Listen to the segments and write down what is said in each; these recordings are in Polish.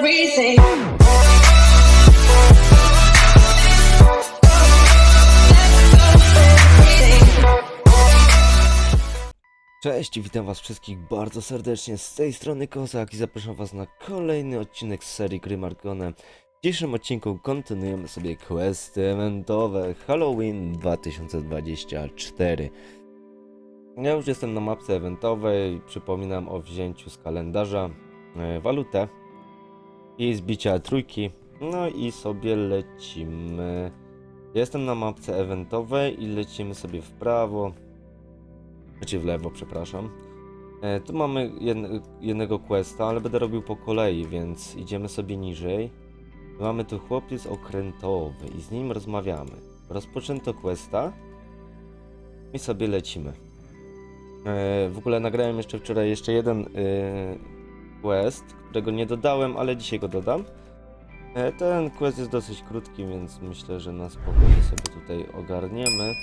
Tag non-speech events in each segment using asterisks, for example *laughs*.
everything. Cześć, witam was wszystkich bardzo serdecznie z tej strony Kozak i zapraszam was na kolejny odcinek z serii gry Markone. W dzisiejszym odcinku kontynuujemy sobie questy eventowe Halloween 2024. Ja już jestem na mapce eventowej, przypominam o wzięciu z kalendarza e, walutę i zbicia trójki, no i sobie lecimy. Jestem na mapce eventowej i lecimy sobie w prawo, znaczy w lewo, przepraszam. E, tu mamy jedne, jednego questa, ale będę robił po kolei, więc idziemy sobie niżej. Mamy tu chłopiec okrętowy i z nim rozmawiamy. Rozpoczęto questa i sobie lecimy. E, w ogóle nagrałem jeszcze wczoraj jeszcze jeden e, quest, którego nie dodałem, ale dzisiaj go dodam. E, ten quest jest dosyć krótki, więc myślę, że na spokojnie sobie tutaj ogarniemy.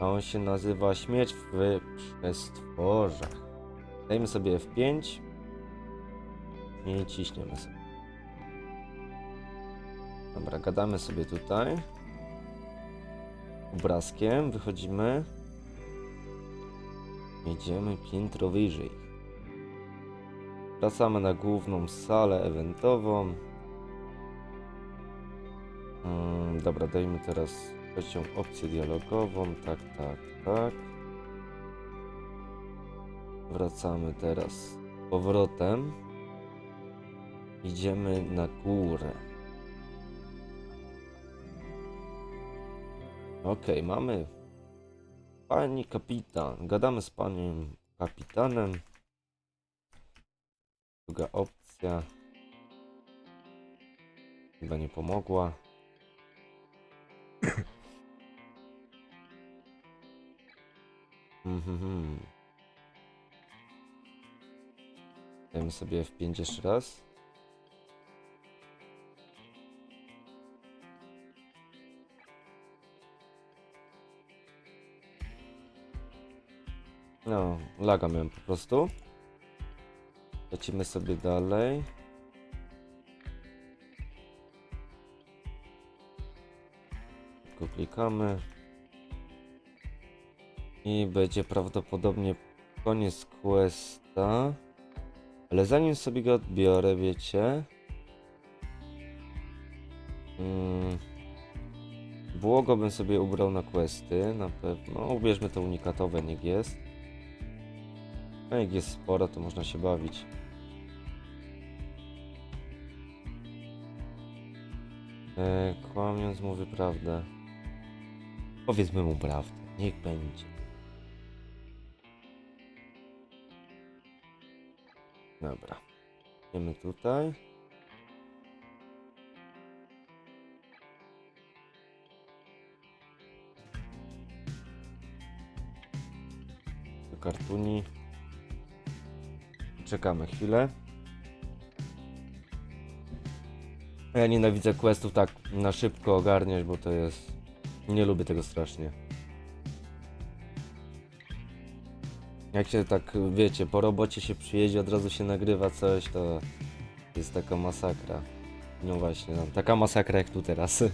A on się nazywa Śmierć w przestworzach. Dajmy sobie F5 i ciśniemy sobie. Dobra, gadamy sobie tutaj. Obrazkiem wychodzimy. Idziemy piętro wyżej. Wracamy na główną salę eventową. Mm, dobra, dajmy teraz trzecią opcję dialogową. Tak, tak, tak. Wracamy teraz powrotem. Idziemy na górę. Okej, mamy pani kapitan. Gadamy z panem kapitanem. Druga opcja. Chyba nie pomogła. Mhm. Dajmy sobie F5 jeszcze raz. No, laga miałem po prostu. Lecimy sobie dalej. Tylko klikamy. I będzie prawdopodobnie koniec questa. Ale zanim sobie go odbiorę, wiecie. Mm, błogo bym sobie ubrał na questy, na pewno. Ubierzmy to unikatowe, niech jest. A jak jest sporo, to można się bawić. E, kłamiąc mówi prawdę. Powiedzmy mu prawdę, niech będzie. Dobra. Idziemy tutaj. Do kartuni. Czekamy chwilę. Ja nienawidzę questów tak na szybko ogarniać, bo to jest... Nie lubię tego strasznie. Jak się tak, wiecie, po robocie się przyjedzie, od razu się nagrywa coś, to jest taka masakra. No właśnie, no, taka masakra jak tu teraz.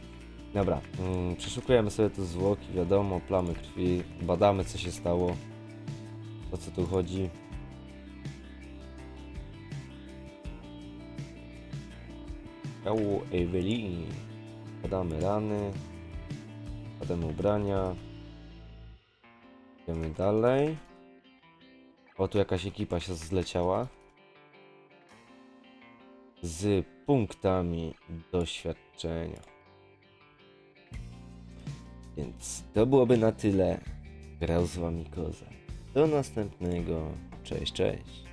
*laughs* Dobra, mm, przeszukujemy sobie tu zwłoki, wiadomo, plamy krwi, badamy co się stało, o co tu chodzi. Ciało Evelyn. Badamy rany, badamy ubrania. Idziemy dalej. O, tu jakaś ekipa się zleciała. Z punktami doświadczenia. Więc to byłoby na tyle. Grał z wami Koza. Do następnego. Cześć, cześć.